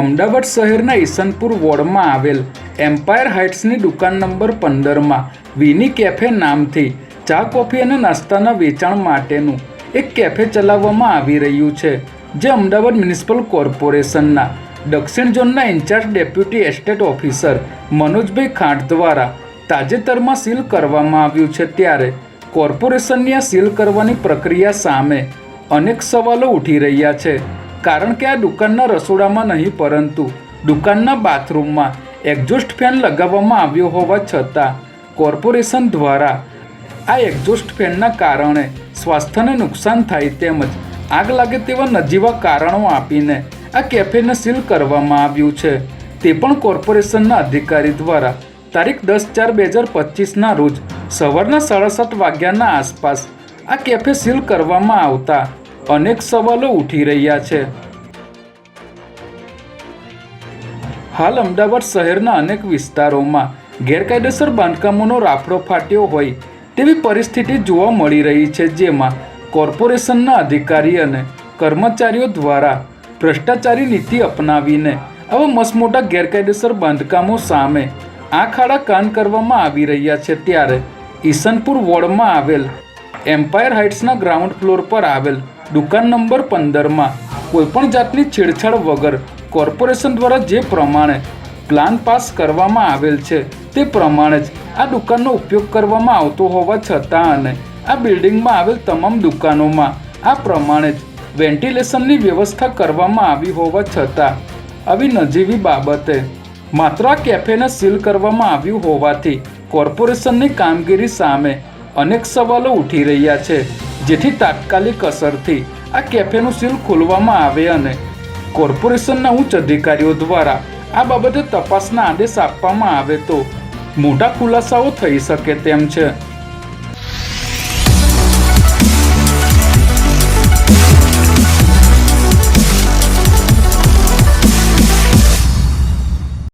અમદાવાદ શહેરના ઈસનપુર વોર્ડમાં આવેલ એમ્પાયર હાઇટ્સની દુકાન નંબર પંદરમાં વિની કેફે નામથી ચા, કોફી અને નાસ્તાના વેચાણ માટેનું એક કેફે ચલાવવામાં આવી રહ્યું છે, જે અમદાવાદ મ્યુનિસિપલ કોર્પોરેશનના દક્ષિણ ઝોનના in charge deputy estate officer મનોજભાઈ ખાંટ દ્વારા તાજેતરમાં સીલ કરવામાં આવ્યું છે. ત્યારે કોર્પોરેશનની આ સીલ કરવાની પ્રક્રિયા સામે અનેક સવાલો ઉઠી રહ્યા છે. કારણ કે આ દુકાનના રસોડામાં નહીં, પરંતુ દુકાનના બાથરૂમમાં એક્ઝોસ્ટ ફેન લગાવવામાં આવ્યો હોવા છતાં કોર્પોરેશન દ્વારા આ એક્ઝોસ્ટ ફેનના કારણે સ્વાસ્થ્યને નુકસાન થાય તેમજ આગ લાગે તેવા નજીવા કારણો આપીને આ કેફેને સીલ કરવામાં આવ્યું છે. તે પણ કોર્પોરેશનના અધિકારી દ્વારા તારીખ દસ ચાર બે હજાર પચીસના રોજ સવારના સાડા સાત વાગ્યાના આસપાસ આ કેફે સીલ કરવામાં આવતા અનેક સવાલો ઉઠી રહ્યા છે. હાલ અમદાવાદ શહેરના અનેક વિસ્તારોમાં ગેરકાયદેસર બાંધકામોનો રાફડો ફાટ્યો હોય તેવી પરિસ્થિતિ જોવા મળી રહી છે, જેમાં કોર્પોરેશનના અધિકારી અને કર્મચારીઓ દ્વારા ભ્રષ્ટાચારી નીતિ અપનાવીને આવા મસમોટા ગેરકાયદેસર બાંધકામો સામે આંખ આડા કાન કરવામાં આવી રહ્યા છે, ત્યારે ઈસનપુર વોર્ડમાં આવેલ એમ્પાયર હાઇટ્સના ગ્રાઉન્ડ ફ્લોર પર આવેલ દુકાન નંબર પંદરમાં કોઈપણ જાતની છેડછાડ વગર કોર્પોરેશન દ્વારા જે પ્રમાણે પ્લાન પાસ કરવામાં આવેલ છે, તે પ્રમાણે જ આ દુકાનનો ઉપયોગ કરવામાં આવતો હોવા છતાં અને આ બિલ્ડિંગમાં આવેલ તમામ દુકાનોમાં આ પ્રમાણે જ વેન્ટિલેશનની વ્યવસ્થા કરવામાં આવી હોવા છતાં આવી નજીવી બાબતે માત્ર આ કેફેને સીલ કરવામાં આવ્યું હોવાથી કોર્પોરેશનની કામગીરી સામે અનેક સવાલો ઉઠી રહ્યા છે. જેથી તાત્કાલિક અસરથી આ કેફેનું સીલ ખોલવામાં આવે અને કોર્પોરેશનના ઉચ્ચ અધિકારીઓ દ્વારા આ બાબતે તપાસના આદેશ આપવામાં આવે તો મોટા ખુલાસાઓ થઈ શકે તેમ છે.